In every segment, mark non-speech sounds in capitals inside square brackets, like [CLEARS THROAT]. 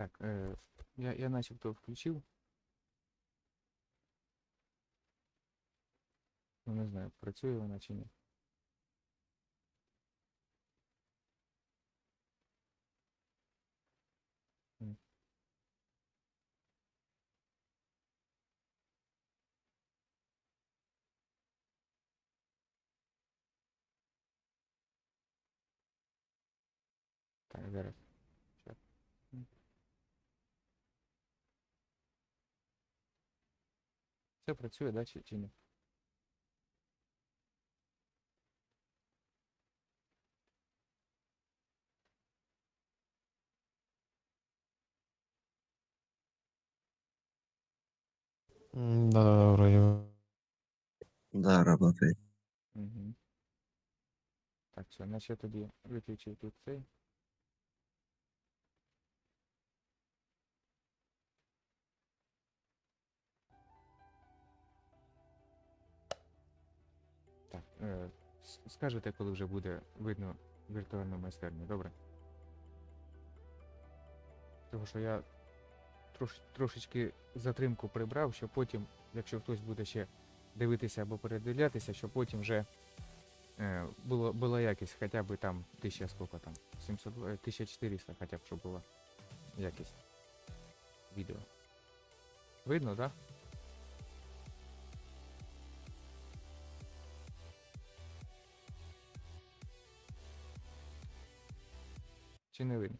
Так, е, я, я начебто включив. Ну не знаю, працює вона чи. Так, зараз. Все працює, да, чи, ні? Да, вроде. Да, работает. Угу. Так, все, значить тоді виключив тут цей. Скажете, коли вже буде видно віртуальну майстерню, добре? Тому що я трош, трошечки затримку прибрав, щоб потім, якщо хтось буде ще дивитися або передивлятися, щоб потім вже е, було, була якість, хоча б там 1000 сколько там, 700, е, 1400 хоча б, щоб була якість відео. Видно, так? Да? Чи не видно?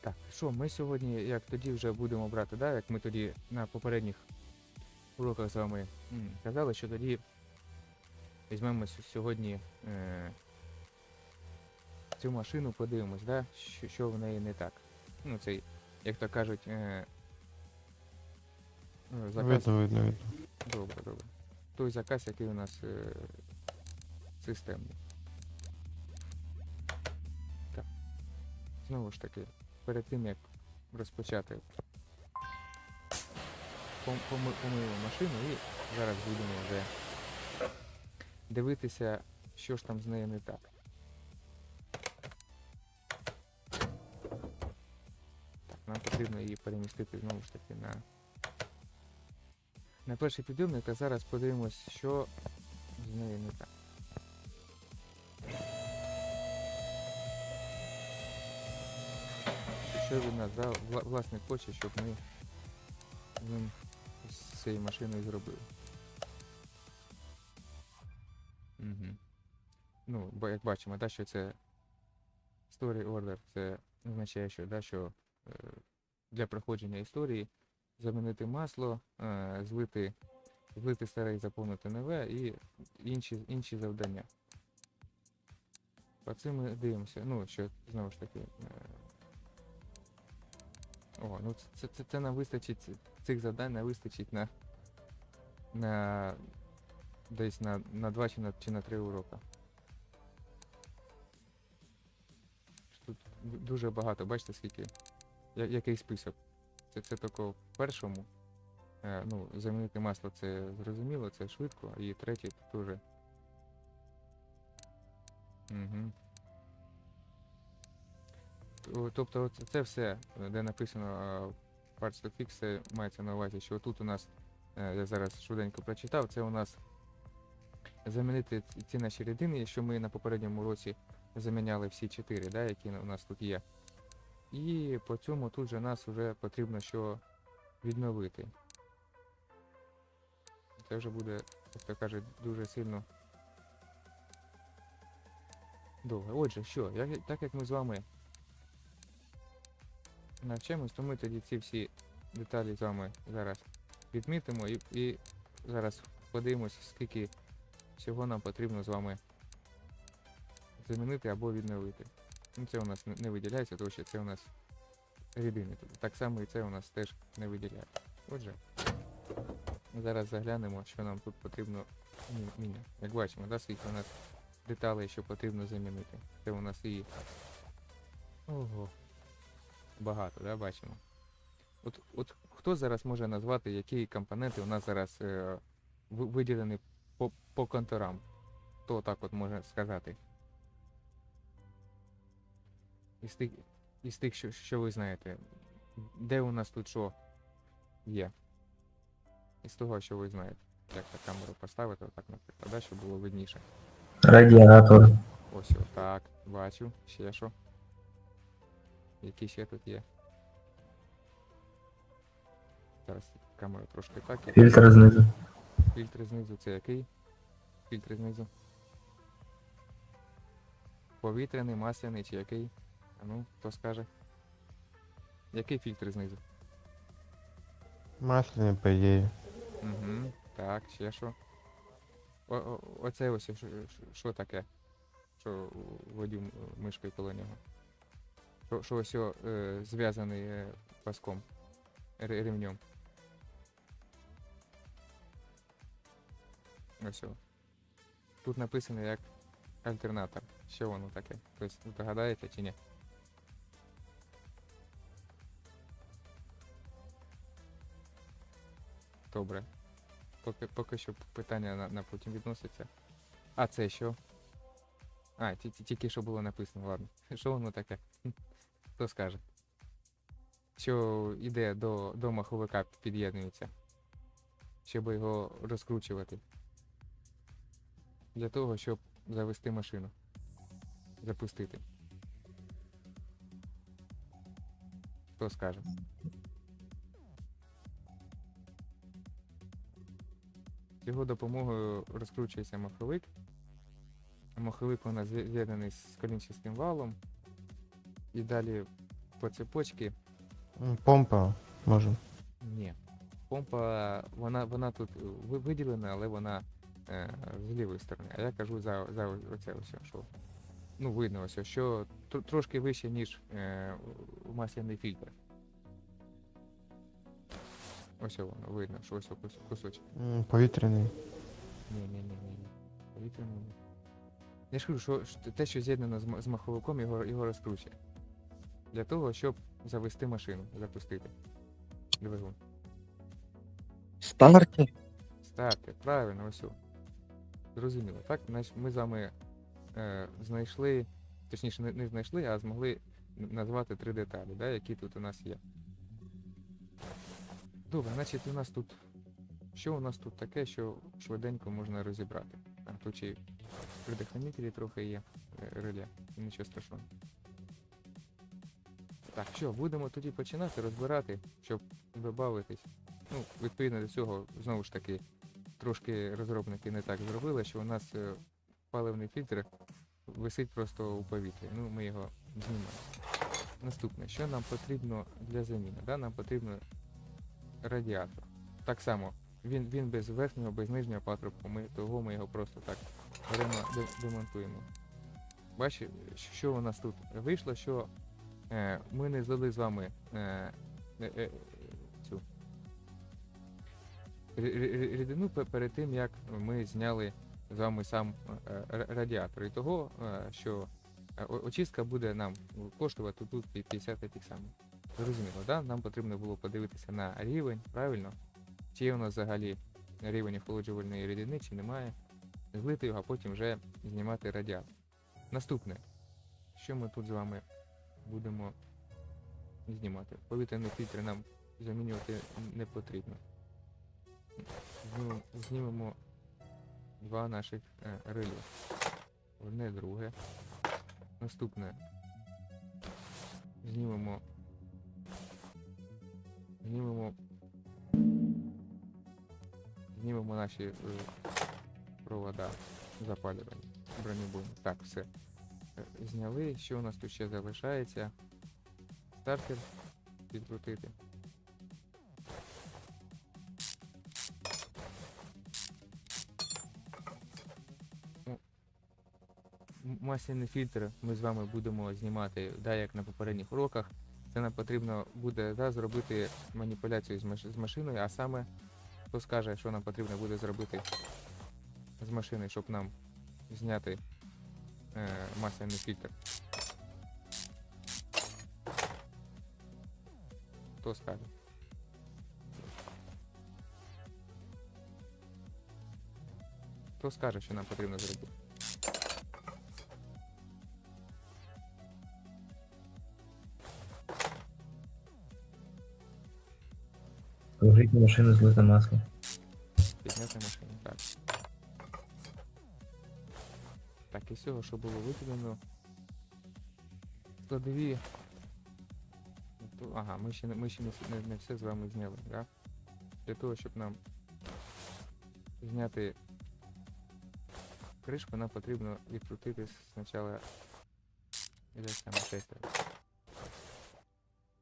Так, що, ми сьогодні, як тоді вже будемо брати, да? як ми тоді на попередніх уроках з вами казали, що тоді візьмемо сьогодні е, цю машину, подивимось, да? що, що в неї не так. Ну, цей, як то кажуть, е, е, заказ. Видно, видно, видно. Добре, добре. Той заказ, який у нас е, системний. Так. Знову ж таки, перед тим як розпочати пом- помию машину і зараз будемо вже дивитися, що ж там з нею не так. Потрібно її перемістити знову ж таки на на перший підйомник, а зараз подивимось, що з нею не так. Що від нас, да? вла- хоче, щоб ми ним з цією машиною зробили. Угу. Ну, бо як бачимо, да, що це story order, це означає, що, да, що е, для проходження історії замінити масло, е, злити, злити старе і заповнити нове і інші, інші завдання. По цим ми дивимося. Ну, що знову ж таки. Е, о, ну це, це, це нам вистачить, цих завдань не вистачить на, на десь на, на 2 чи на, чи на 3 уроки. Тут дуже багато, бачите скільки? Який список? Це, це тільки в першому. Е, ну, замінити масло це зрозуміло, це швидко, і третє тут уже. Угу. Тобто це все, де написано е, Parts to Fix, мається на увазі, що тут у нас, е, я зараз швиденько прочитав, це у нас замінити ці- наші рідини, що ми на попередньому році заміняли всі чотири, да, які у нас тут є. І по цьому тут же нас вже потрібно що відновити. Це вже буде, як то кажуть, дуже сильно довго. Отже, що, як, так як ми з вами навчаємось, то ми тоді ці всі деталі з вами зараз відмітимо і, і зараз подивимось, скільки всього нам потрібно з вами замінити або відновити. Ну, це у нас не- виділяється, тому що це у нас рідини. тут. Так само і це у нас теж не виділяється. Отже, зараз заглянемо, що нам тут потрібно міняти. Як бачимо, да, скільки у нас деталей, що потрібно замінити. Це у нас і. Ого. багато, да, бачимо. От, от хто зараз може назвати, які компоненти у нас зараз е, виділені по, по контурам? Хто так от може сказати? Із тих, із тих що, що ви знаєте, де у нас тут що є? Із того, що ви знаєте. Як так камеру поставити, отак, наприклад, да, щоб було видніше. Радіатор. Ось отак, бачу. Ще що? Які ще тут є? Зараз камера трошки так. Фільтр знизу. Фільтр знизу це який? Фільтр знизу. Повітряний, масляний чи який? А ну, хто скаже? Який фільтр знизу? Масляний, по ідеї. Угу. Так, ще що? О, о, оце ось що, таке? Що водів мишкою коло нього? Що, що ось о, е, зв'язаний е, паском, ре- ремнем. Ось. о. Тут написано як альтернатор. Що воно таке? Хтось догадаєте чи ні? Добре. Поки, поки що питання на, на потім відноситься. А це що? А, ті- ті- тільки що було написано, ладно. [LAUGHS] Що воно таке? [LAUGHS] Хто скаже? Що іде до, до маховика під'єднується, щоб його розкручувати. Для того, щоб завести машину. Запустити. Хто скаже? Його допомогою розкручується маховик. Маховик у нас з'єднаний з колінчастим валом. І далі по цепочці. Помпа, може. Ні. Помпа, вона, вона тут е, виділена, але вона е, з лівої сторони. А я кажу за, за оце ось, що. Ну, видно ось, що тр- трошки вище, ніж е, масляний фільтр. Ось воно, видно, що ось кус- кусочок. М, Повітряний. Ні, ні, ні, ні, ні. Повітряний ні. Я ж кажу, що ш- те, що з'єднано з, м- з маховиком, його, його розкручує. Для того, щоб завести машину, запустити. Двигун. Стартер? Стартер, правильно, ось. о. Зрозуміло, так? Значить, ми з вами е, знайшли, точніше, не, не знайшли, а змогли н- назвати три деталі, да, які тут у нас є. Добре, значить, у нас тут. Що у нас тут таке, що швиденько можна розібрати? А, тут й предохранителі трохи є е, реле, нічого страшного. Так, що, будемо тоді починати розбирати, щоб додатись. Ну, відповідно до цього, знову ж таки, трошки розробники не так зробили, що у нас е, паливний фільтр висить просто у повітрі. Ну, ми його знімаємо. Наступне, що нам потрібно для заміни? Да? Нам потрібно радіатор. Так само, він, він без верхнього, без нижнього патрубку, ми, того ми його просто так демонтуємо. Бачите, що у нас тут вийшло, що е, ми не злили з вами е, е, е, цю рі- рі- рідину перед тим, як ми зняли з вами сам е, радіатор. І того, е, що очистка буде нам коштувати тут 50 тих самих. Зрозуміло, да? Нам потрібно було подивитися на рівень, правильно? Чи є у нас взагалі рівень охолоджувальної рідини, чи немає. Злити його, а потім вже знімати радіатор. Наступне, що ми тут з вами будемо знімати? Повітряні фільтри нам замінювати не потрібно. Знімемо, знімемо два наших е, реле. Одне друге. Наступне. Знімемо. Знімемо. Знімемо наші е, провода запалювання. Бронебойні. Так, все. Е, Зняли. Що у нас тут ще залишається? Стартер підкрутити. М- масляний фільтр ми з вами будемо знімати, да, як на попередніх уроках. Це нам потрібно буде да, зробити маніпуляцію з, маш- з машиною, а саме хто скаже, що нам потрібно буде зробити з машини, щоб нам зняти е, масляний фільтр. Хто скаже? Хто скаже, що нам потрібно зробити? Положіть на машину злите масло. Підняти машину, так. Так, і всього, що було викидано. Складові. Ну, Ага, ми ще, ми ще не, не, не все з вами зняли, так? Для того, щоб нам зняти кришку, нам потрібно відкрутити спочатку десь там.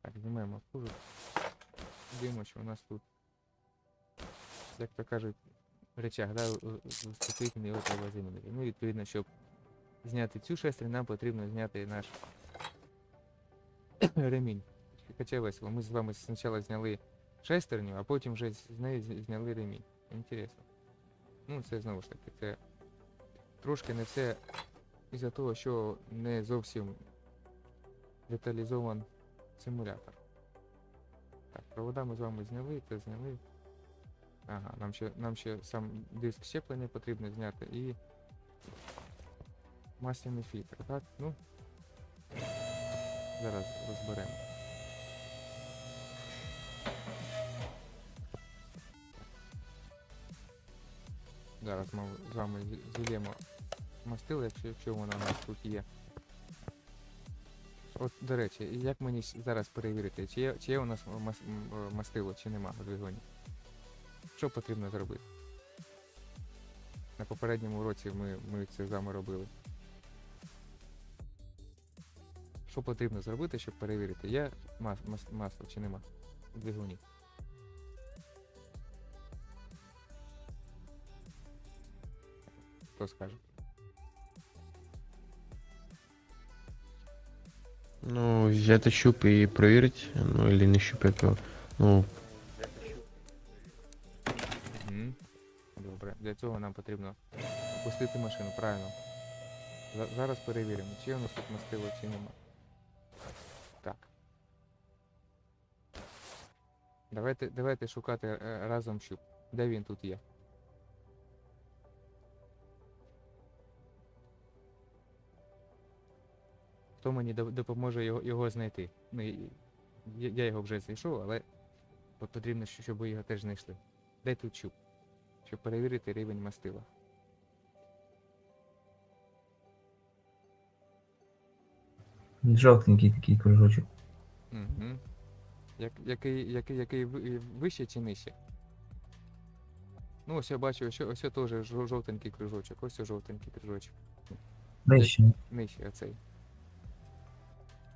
Так, знімаємо кожух. Дивимо, що у нас тут, як то кажуть, речах, да, вступительний його треба замінити. Ну, відповідно, щоб зняти цю шестерню, нам потрібно зняти наш [COUGHS] ремінь. Хоча весело. Ми з вами спочатку зняли шестерню, а потім вже з з неї з- зняли ремінь. Інтересно. Ну, це знову ж таки, це трошки не все із-за того, що не зовсім деталізований симулятор. Так, провода ми з вами зняли, це зняли. Ага, нам ще, нам ще сам диск щеплення потрібно зняти і масляний фільтр, так? Ну, зараз розберемо. Зараз ми з вами зі- зілємо мастило, якщо, якщо воно у нас тут є. От, до речі, як мені зараз перевірити, чи є, чи є у нас е, мастило, чи нема у двигуні? Що потрібно зробити? На попередньому уроці ми, ми це з вами робили. Що потрібно зробити, щоб перевірити, є мас, мас, масло чи нема у двигуні? Хто скаже? Ну, взяти щуп і перевірити, ну, или не щуп, як його. Ну. Добре. Для цього нам потрібно опустити машину, правильно. За- Зараз перевіримо, чи у нас тут мастило, чи нема. Так. Давайте, давайте шукати е, разом щуп. Де він тут є? Хто мені допоможе його, його знайти? Ну, я, я його вже знайшов, але потрібно, щоб ви його теж знайшли. Де тут щуп? Щоб перевірити рівень мастила. Жовтенький такий кружочок. Угу. Як, який, який, який вище чи нижче? Ну, ось я бачу, ось, ось теж жовтенький кружочок, ось жовтенький кружочок. Нижче. Нижче оцей.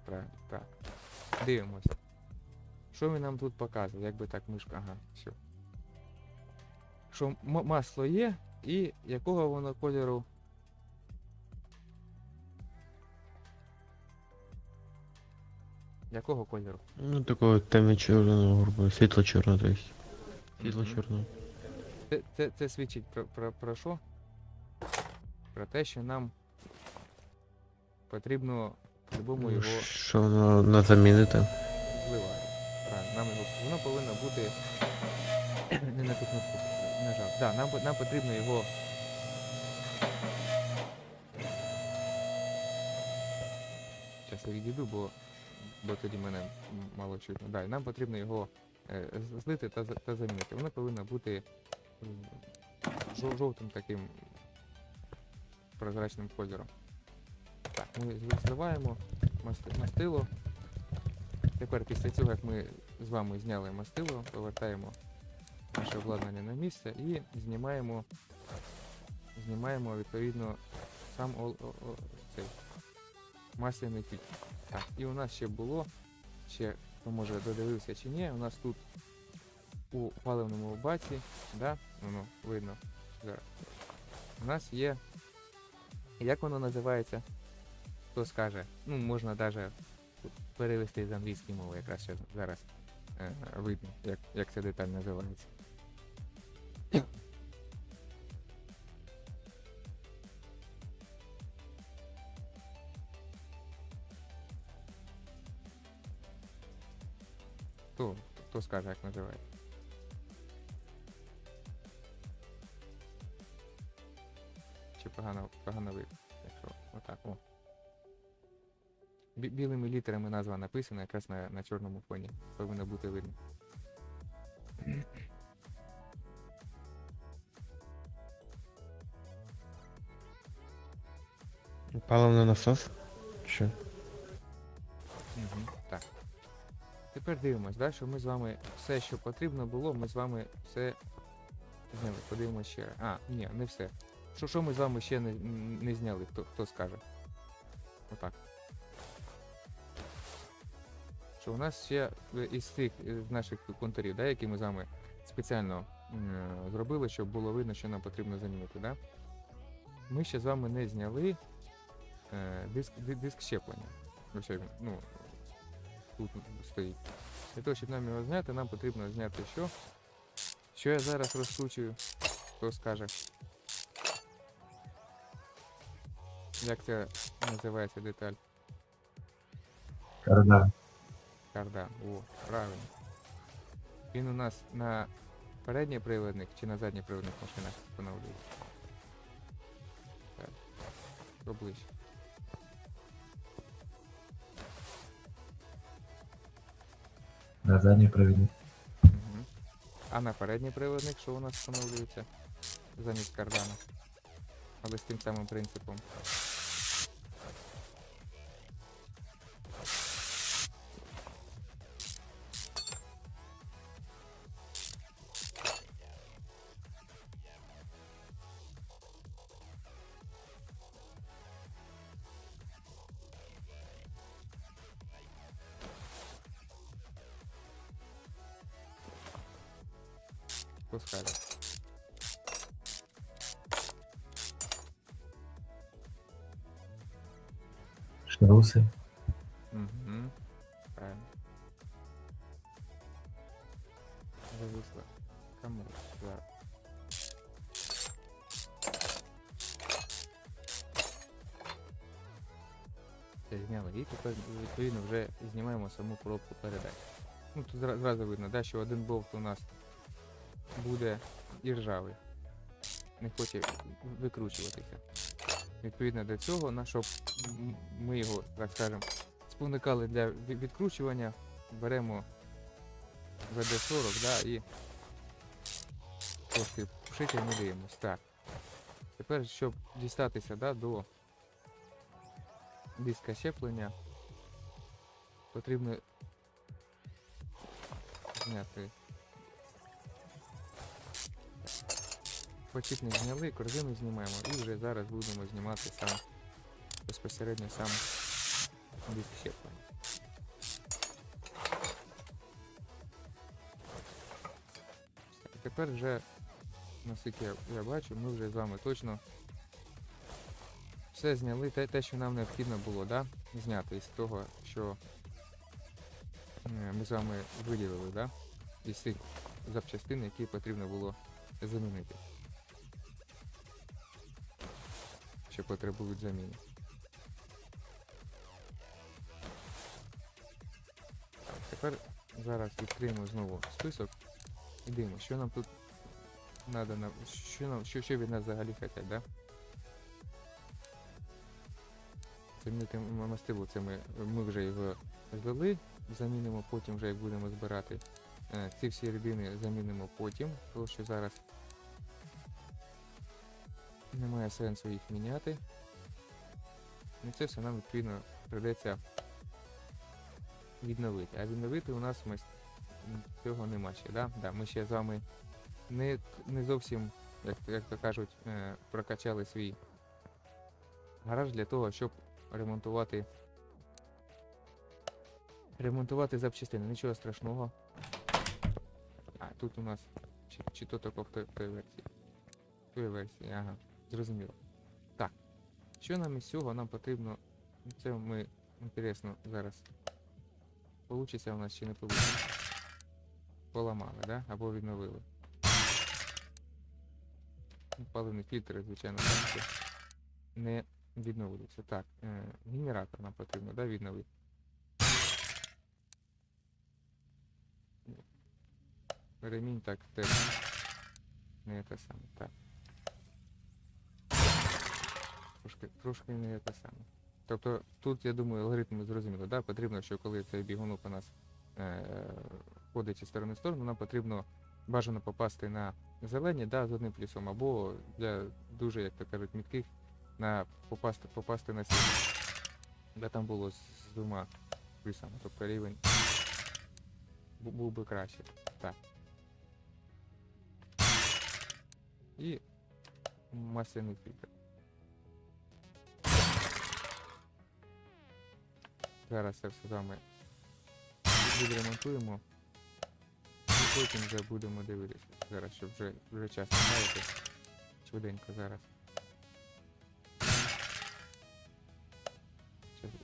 Правильно, так. Дивимось. Що він нам тут показує? Як би так мишка. Ага, все. Що масло є, і якого воно кольору. Якого кольору? ну, такого темно-чорного, грубо, світло-чорного, то есть. Світло-чорного. Це, це, це свідчить про, про, про що? Про те, що нам потрібно по-любому Ну, його Що воно на замінити? Правильно, нам його воно повинно бути. [CLEARS THROAT] Не на ту кнопку нажав. Да, нам, по- нам потрібно його. Зараз я відійду, бо, бо тоді мене м- мало чутно. Да, і нам потрібно його е, з- злити та, за- та замінити. Воно повинно бути м, жов- жовтим таким прозрачним кольором. Ми зливаємо мастило. Тепер після цього, як ми з вами зняли мастило, повертаємо наше обладнання на місце і знімаємо, знімаємо відповідно сам ол, о, о, цей масляний фільтр. Так, і у нас ще було, ще хто може додивився чи ні, у нас тут у паливному баці, да, воно видно зараз. У нас є. Як воно називається? Хто скаже? Ну, можна навіть перевести з англійської мови, якраз ще зараз е, видно, як, як ця деталь називається. Хто Хто, скаже, як називається? Чи погано, погано видно, якщо отак, о. Бі- білими літерами назва написана, якраз на, на чорному фоні. Повинно бути видно. Паливний насос? Що? Угу, так. Тепер дивимось, да, що ми з вами все, що потрібно було, ми з вами все зняли. Подивимось ще. А, ні, не все. Що, що ми з вами ще не, не зняли, хто, хто скаже? Отак. Що у нас ще е, із цих е, наших контурів, да, які ми з вами спеціально м, зробили, щоб було видно, що нам потрібно замінити, да? Ми ще з вами не зняли е, диск, диск щеплення. Ну, тут стоїть. Для того, щоб нам його зняти, нам потрібно зняти що? Що я зараз розкручую? Хто скаже? Як це називається деталь? Кардан. Кардан. О, правильно. Він у нас на передній приводник чи на задній приводних машинах встановлюється? Так. Поближче. На задній провідник. Мгм. А на передній приводник, що у нас встановлюється замість кардана. Але з тим самим принципом. Пускай. Шруси. Угу. Правильно. Зависла. Кому? Да. Це зняли. І тепер відповідно вже знімаємо саму коробку передач. Ну тут зра- зразу видно, да, що один болт у нас буде іржавий. Не хоче викручуватися. Відповідно до цього, на щоб ми його, так скажемо, спуникали для відкручування, беремо ВД-40 да, і трошки пшикаємо і дивимось. Так. Тепер, щоб дістатися да, до диска щеплення, потрібно зняти. Почіпник зняли, корзину знімаємо і вже зараз будемо знімати сам безпосередньо сам диск щеплення. Все, Тепер вже, наскільки я, я бачу, ми вже з вами точно все зняли, те, те що нам необхідно було, да? зняти із того, що ми з вами виділили, да? із цих запчастин, які потрібно було замінити. Що потребують заміни. Тепер зараз відкриємо знову список і дивимося, що нам тут надо на що нам що, що від нас взагалі хотять, да? Замінити мастило, це ми, ми вже його злили, замінимо потім вже як будемо збирати. Е, Ці всі рідини замінимо потім, тому що зараз немає сенсу їх міняти. І це все нам відповідно прийдеться відновити. А відновити у нас ми цього нема ще. Да? Да, ми ще з вами не, не зовсім, як, як то кажуть, е, прокачали свій гараж для того, щоб ремонтувати. Ремонтувати запчастини. Нічого страшного. А, тут у нас чи, чи то тако в той, той версії. В той версії, ага, зрозуміло. Так. Що нам із цього нам потрібно? Це ми інтересно зараз. Получиться у нас чи не получиться. Поламали, да? Або відновили. Паливні фільтри, звичайно, не відновилися. Так, е, генератор нам потрібно, да, відновити. ремінь так теж не те саме. Так. Трошки, трошки не те саме. Тобто тут, я думаю, алгоритм зрозуміло, да? потрібно, що коли цей бігунок у нас е, ходить із сторони в сторону, нам потрібно бажано попасти на зелені, да, з одним плюсом, або для дуже, як то кажуть, мітких на попасти, попасти на сім. Де там було з, з двома плюсами, тобто рівень був би краще. Так. І масляний фільтр. Зараз це все вами відремонтуємо. І потім вже будемо дивитися. Зараз, щоб вже, вже час гаяти. Швиденько зараз.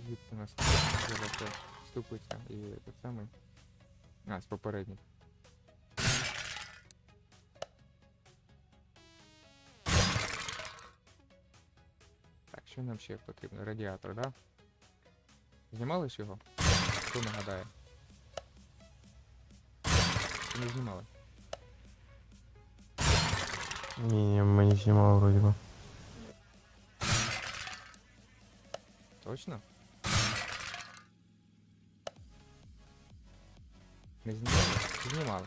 Звідки у нас зараз вступиться і те саме. А, з попередніх. Так, що нам ще потрібно? Радіатор, да? Знімали ж його? Хто нагадає? Чи не знімали? Ні, ні, ми не знімали вроді би. Точно? Не знімали? Знімали?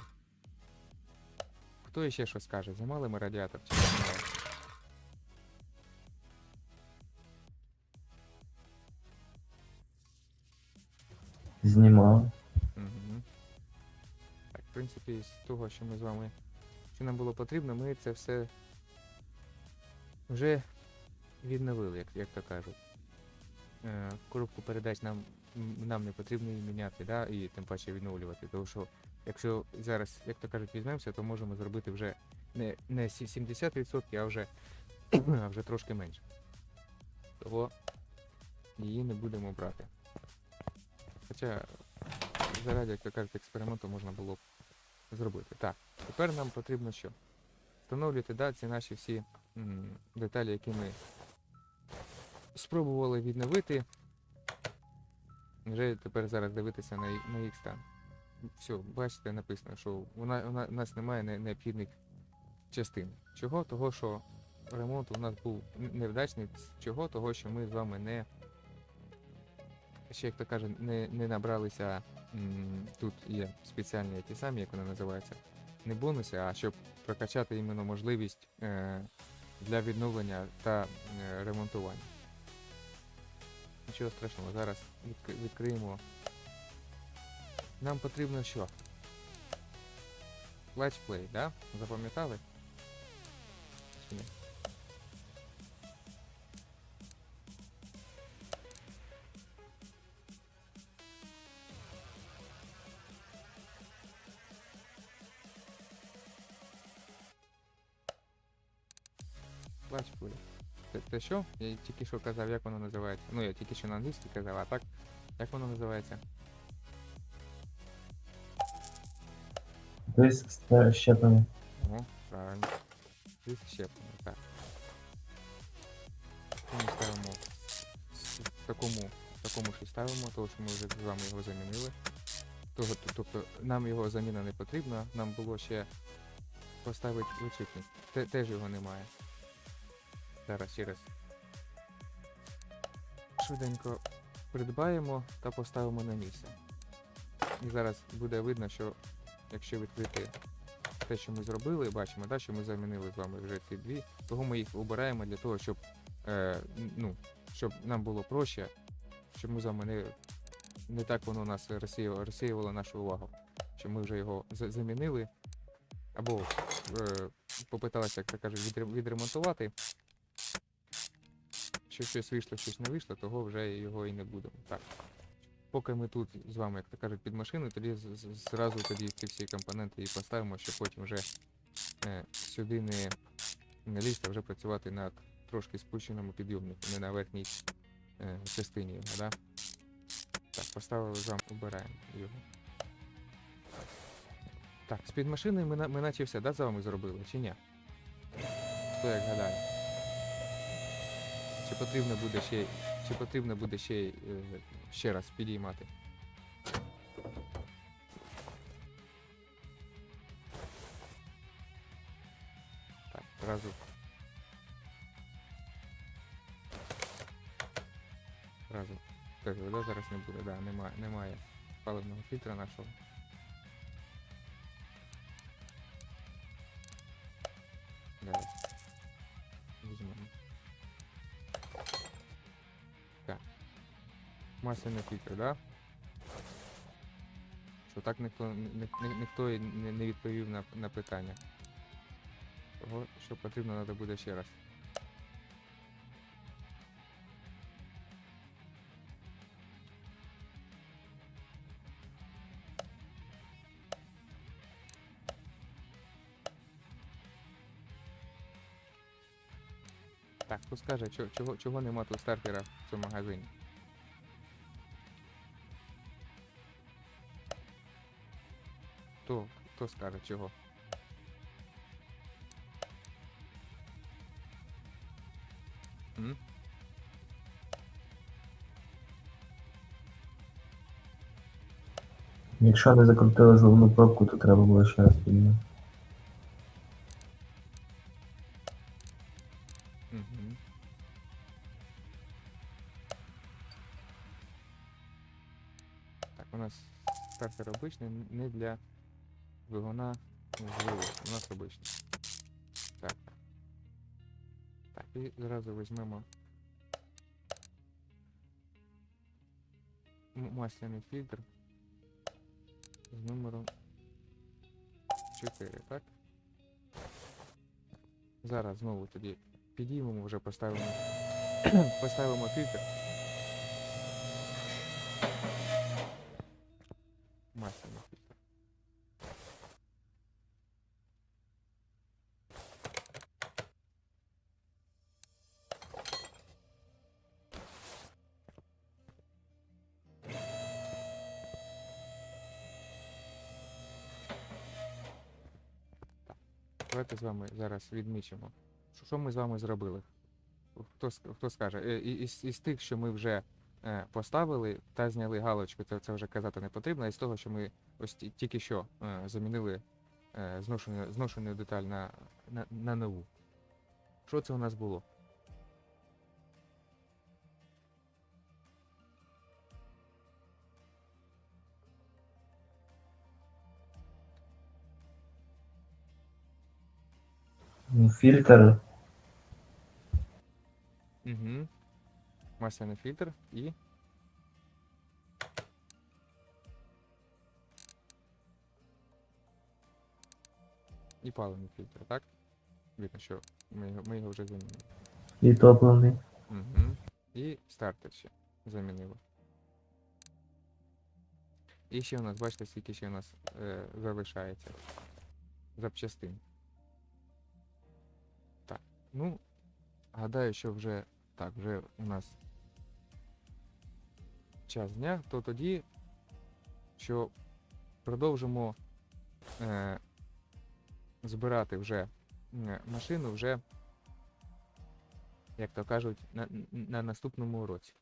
Хто ще що скаже? Знімали ми радіатор чи не знімали? Знімав. Угу. Так, в принципі, з того, що ми з вами. Що нам було потрібно, ми це все вже відновили, як, як то кажуть. Е, коробку передач нам, нам не потрібно її міняти, да? і тим паче відновлювати. Тому що якщо зараз, як то кажуть, візьмемося, то можемо зробити вже не, не 70%, а вже, [CLEARS THROAT] а вже трошки менше. Того її не будемо брати. Хоча заради, як то кажуть, експерименту можна було б зробити. Так, тепер нам потрібно що? Встановлювати да, ці наші всі м, деталі, які ми спробували відновити. Вже тепер зараз дивитися на, на їх стан. Все, бачите, написано, що у на- у нас немає необхідних частин. Чого? Того, що ремонт у нас був невдачний. Чого? Того, що ми з вами не ще, як то каже, не, не набралися. м, Тут є спеціальні ті самі, як вони називаються, не бонуси, а щоб прокачати іменно можливість е, для відновлення та е, ремонтування. Нічого страшного, зараз відкри- відкриємо. Нам потрібно що? Летсплей, да? Запам'ятали? Летсплей. Це, це що? Я тільки що казав, як воно називається. Ну, я тільки що на англійській казав, а так, як воно називається? Диск з щепами. Ого, правильно. Диск щеплення, так. Ми ставимо в такому, в такому ж ставимо, тому що ми вже з вами його замінили. Того, тобто нам його заміна не потрібна, нам було ще поставити вичитник. Теж його немає. Зараз ще раз. Швиденько придбаємо та поставимо на місце. І зараз буде видно, що якщо відкрити те, що ми зробили, бачимо, да, що ми замінили з вами вже ці дві, того ми їх обираємо для того, щоб, е, ну, щоб нам було проще, щоб ми з вами не, не так воно нас розсіювало, нашу увагу. Щоб ми вже його замінили, або е, попиталися, як кажуть, відремонтувати. Що щось вийшло, щось не вийшло, того вже його і не будемо. Так. Поки ми тут з вами, як то кажуть, під машиною, тоді зразу тоді ці всі компоненти і поставимо, щоб потім вже е, сюди не, не лізти, а вже працювати на трошки спущеному підйомнику, не на верхній е, частині його, да? Так, поставили з вами, обираємо його. Так, з під машиною ми, ми наче все, да, з вами зробили, чи ні? Хто як гадає? чи потрібно буде ще чи потрібно буде ще, е, ще раз підіймати. Так, одразу. Разу. Так, зараз не буде, да, немає, немає паливного фільтра нашого. Масляний фільтр, да? Що так ніхто, ні- ні- ніхто не, не відповів на, на питання. Того, що потрібно, треба буде ще раз. Так, хто скаже, чо- чого, чого нема тут стартера в цьому магазині? Хто, скаже чого? М? Якщо не закрутили зливну пробку, то треба було ще раз підняти. Мгм. Так, у нас стартер обичний, не для двигуна зливу. У нас обичний. Так. Так, і зразу візьмемо масляний фільтр з номером 4, так? Зараз знову тоді підіймемо, вже поставимо, [CLEARS THROAT] поставимо фільтр. Давайте з вами зараз відмічимо. Що, ми з вами зробили? Хто, хто скаже? Е, Із, із тих, що ми вже е, поставили та зняли галочку, це, це вже казати не потрібно. Із того, що ми ось тільки що е, замінили зношену, зношену деталь на, на, на нову. Що це у нас було? Фільтр, Угу. Масляний фільтр і. І паливний фільтр, так? Видно, що ми його, ми його вже замінили. і топливний. Угу. І стартер ще замінили. І ще у нас, бачите, скільки ще у нас е, залишається запчастин. Ну, гадаю, що вже так, вже у нас час дня, то тоді, що продовжимо е, збирати вже машину вже як то кажуть, на, на наступному уроці.